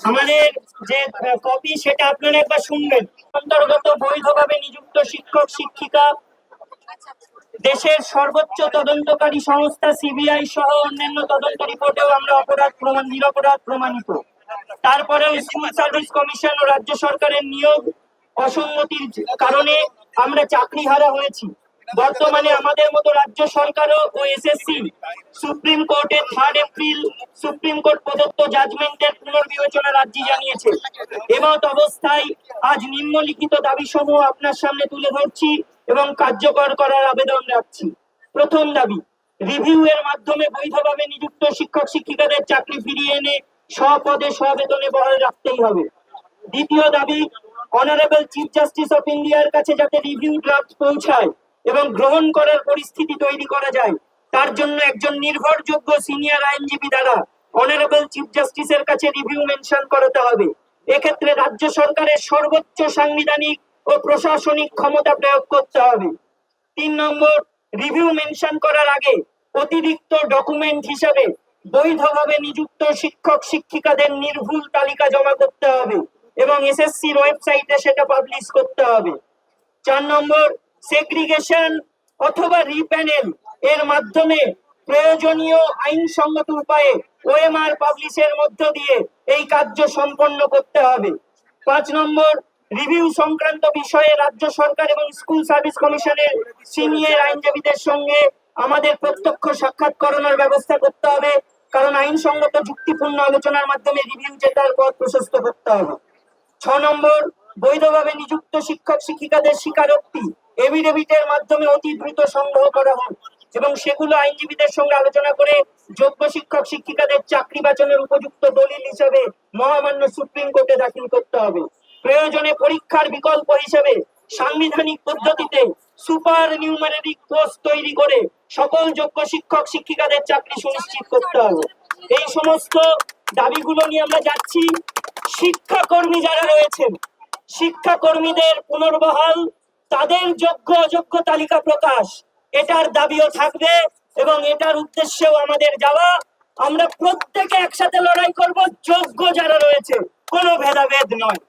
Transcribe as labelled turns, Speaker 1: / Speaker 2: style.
Speaker 1: আমাদের যে কপি, সেটা আপনারা একবার শুনবেন। অন্তর্গত বৈধভাবে নিযুক্ত শিক্ষক, শিক্ষিকা, দেশের সর্বোচ্চ তদন্তকারী সংস্থা সিবিআই সহ অন্যান্য তদন্ত রিপোর্টেও আমরা অপরাধ প্রমাণ, নিরপরাধ প্রমাণিত। তারপরেও স্কুল সার্ভিস কমিশন ও রাজ্য সরকারের নিয়োগ অসম্মতির কারণে আমরা চাকরি হারা হয়েছি। বর্তমানে আমাদের মতো রাজ্য সরকারও ও এসএসসি সুপ্রিম কোর্টে থার্ড এপ্রিল সুপ্রিম কোর্ট প্রদত্ত জাজমেন্টের পুনর্বিবেচনা রাজ্যে জানিয়েছে। এমত অবস্থায় আজ নিম্নলিখিত দাবি সমূহ আপনার সামনে তুলে ধরছি এবং কার্যকর করার আবেদন রাখছি। প্রথম দাবি রিভিউ এর মাধ্যমে বৈধভাবে নিযুক্ত শিক্ষক শিক্ষিকাদের চাকরি ফিরিয়ে এনে স্বপদে স্ববেতনে বহাল রাখতেই হবে। দ্বিতীয় দাবি অনারেবল চিফ জাস্টিস অফ ইন্ডিয়ার কাছে যাতে রিভিউ ড্রাফট পৌঁছায় এবং গ্রহণ করার পরিস্থিতি তৈরি করা যায়। তার জন্য একজন নির্ভরযোগ্য সিনিয়র আইনজীবী দ্বারা অনারেবল চিফ জাস্টিসের কাছে রিভিউ মেনশন করাতে হবে। এক্ষেত্রে রাজ্য সরকারের সর্বোচ্চ সাংবিধানিক ও প্রশাসনিক ক্ষমতা প্রয়োগ করতে হবে। তিন নম্বর রিভিউ মেনশন করার আগে অতিরিক্ত ডকুমেন্ট হিসাবে বৈধভাবে নিযুক্ত শিক্ষক, শিক্ষিকাদের নির্ভুল তালিকা জমা করতে হবে এবং এসএসসির ওয়েবসাইটে সেটা পাবলিশ করতে হবে। চার নম্বর সেগ্রিগেশন অথবা রিপ্যানেল এর মাধ্যমে প্রয়োজনীয় আইনসঙ্গত উপায়ে ওএমআর পাবলিশের মধ্য দিয়ে এই কার্য সম্পন্ন করতে হবে। পাঁচ নম্বর রিভিউ সংক্রান্ত বিষয়ে রাজ্য সরকার এবং স্কুল সার্ভিস কমিশনের সিনিয়র আইনজীবীদের সঙ্গে আমাদের প্রত্যক্ষ সাক্ষাৎ করানোর ব্যবস্থা করতে হবে, কারণ আইনসঙ্গত যুক্তিপূর্ণ আলোচনার মাধ্যমে রিভিউ জেতার পথ প্রশস্ত করতে হবে। ছ নম্বর, বৈধভাবে নিযুক্ত শিক্ষক শিক্ষিকাদের স্বীকারোক্তি। এভিডেভিটের মাধ্যমে অতি দ্রুত সংগ্রহ করা হোক এবং সেগুলো আইনজীবীদের সঙ্গে আলোচনা করে যোগ্য শিক্ষক, শিক্ষিকাদের চাকরি বাঁচানোর উপযুক্ত দলিল হিসেবে মহামান্য সুপ্রিম কোর্টে দাখিল করতে হবে। প্রয়োজনে পরীক্ষার বিকল্প হিসেবে সাংবিধানিক পদ্ধতিতে সুপার নিউমারেরিক পোস্ট তৈরি করে সকল যোগ্য শিক্ষক, শিক্ষিকাদের চাকরি সুনিশ্চিত করতে হবে। এই সমস্ত দাবিগুলো নিয়ে আমরা যাচ্ছি। শিক্ষাকর্মী যারা রয়েছেন, শিক্ষাকর্মীদের পুনর্বহাল তাদের যোগ্য অযোগ্য তালিকা প্রকাশ। এটার দাবিও থাকবে এবং এটার উদ্দেশ্যেও আমাদের যাওয়া। আমরা প্রত্যেকে একসাথে লড়াই করব, যোগ্য যারা রয়েছে, কোনো ভেদাভেদ নয়।